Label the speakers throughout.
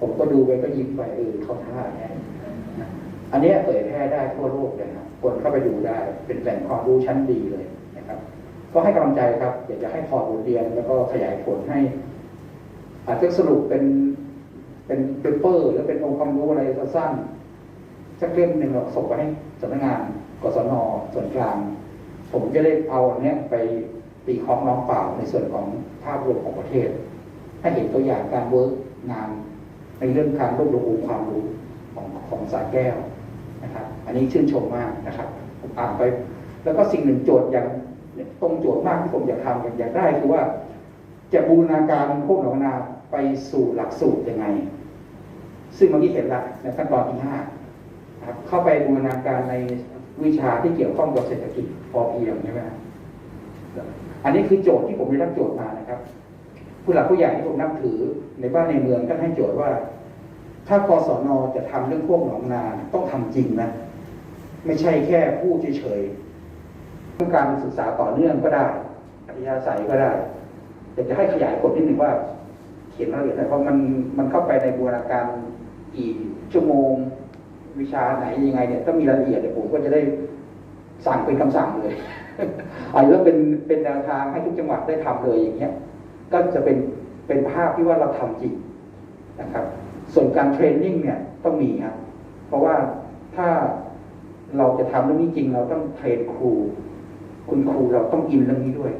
Speaker 1: ผมก็ดูไปก็ยิ้มไปเออเขาท่าแน่อันนี้เผยแพร่ได้ทั่วโลกเลยนะควรเข้าไปดูได้เป็นแหล่งความรู้ชั้นดีเลยนะครับ ก็ให้กำลังใจครับอยากจะให้ถอดบทเรียนแล้วก็ขยายผลให้ อาจจะสรุปเป็นเป็นเปเปอร์หรือเป็นองค์ความรู้อะไรสั้นๆสักเล่มหนึ่งเราส่งไปให้สำนักงานกศนส่วนกลาง ผมจะได้เอาอันเนี้ยไปตีคล้องน้องเปล่าในส่วนของภาพรวมของประเทศ ให้เห็นตัวอย่างการเวิร์กงาน ในเรื่องการรวบรวมองค์ความรู้ของของสาแก้วนะครับ อันนี้ชื่นชมมากนะครับผมอ่านไป แล้วก็สิ่งหนึ่งโจทย์อย่างตรงโจทย์มากที่ผมอยากทำอยากอยากได้คือว่า จะบูรณาการพวกหนองนาไปสู่หลักสูตรยังไง ซึ่งเมื่อกี้เห็นละในขั้นตอนที่ห้าครับเข้าไปบูรณาการในวิชาที่เกี่ยวข้องกับเศรษฐกิจพอเพียงใช่ไหมครับอันนี้คือโจทย์ที่ผมได้รับโจทย์มานะครับ ผู้หลักผู้ใหญ่ที่ผมนับถือในบ้านในเมืองก็ให้โจทย์ว่า ถ้ากศนจะทำเรื่องพวกหนองนาต้องทำจริงนะไม่ใช่แค่พูดเฉยๆเรื่องการศึกษาต่อเนื่องก็ได้ปริยาศัยก็ได้แต่จะให้ขยายผลนิดหนึ่งว่า เขียนรายละเอียดนะเพราะมันมันเข้าไปในบูรณาการกี่ชั่วโมงวิชาไหนยังไงเนี่ยต้องมีรายละเอียดเดี๋ยวผมก็จะได้สั่งเป็นคำสั่งเลยอาจจะเป็นเป็นแนวทางให้ทุกจังหวัดได้ทำเลยอย่างเงี้ย ก็จะเป็นเป็นภาพที่ว่าเราทำจริงนะครับ ส่วนการเทรนนิ่งเนี่ยต้องมีครับ เพราะว่าถ้าเราจะทำเรื่องนี้จริง เราต้องเทรนครู คุณครูเราต้องอินเรื่องนี้ด้วย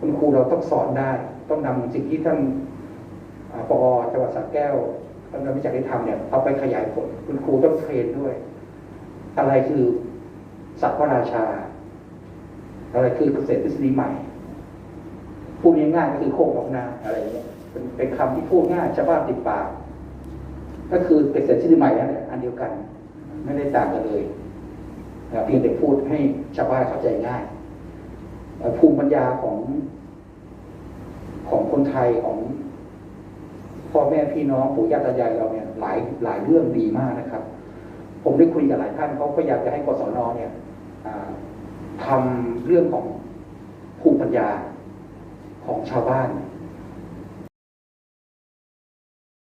Speaker 1: คุณครูเราต้องสอนได้ ต้องนำสิ่งที่ท่านปอจังหวัดสระแก้วท่านนักวิจัยได้ทำเนี่ยเอาไปขยายผล คุณครูต้องเทรนด้วย อะไรคือสัตว์พระราชา อะไรคือเกษตรทฤษฎีใหม่ พูดง่ายๆก็คือโคกออกนาอะไรเงี้ยเป็นเป็นคำที่พูดง่ายชาวบ้านติดปาก ก็คือเกษตรทฤษฎีใหม่นั่นแหละอันเดียวกัน ไม่ได้ต่างกันเลยเพียงแต่พูดให้ชาวบ้านเข้าใจง่ายภูมิปัญญาของของคนไทยของพ่อแม่พี่น้องปู่ย่าตายายเราเนี่ย หลายหลายเรื่องดีมากนะครับ ผมได้คุยกับหลายท่านเขาก็อยากจะให้กศนเนี่ยอ่าทำเรื่องของภูมิปัญญา ของชาวบ้าน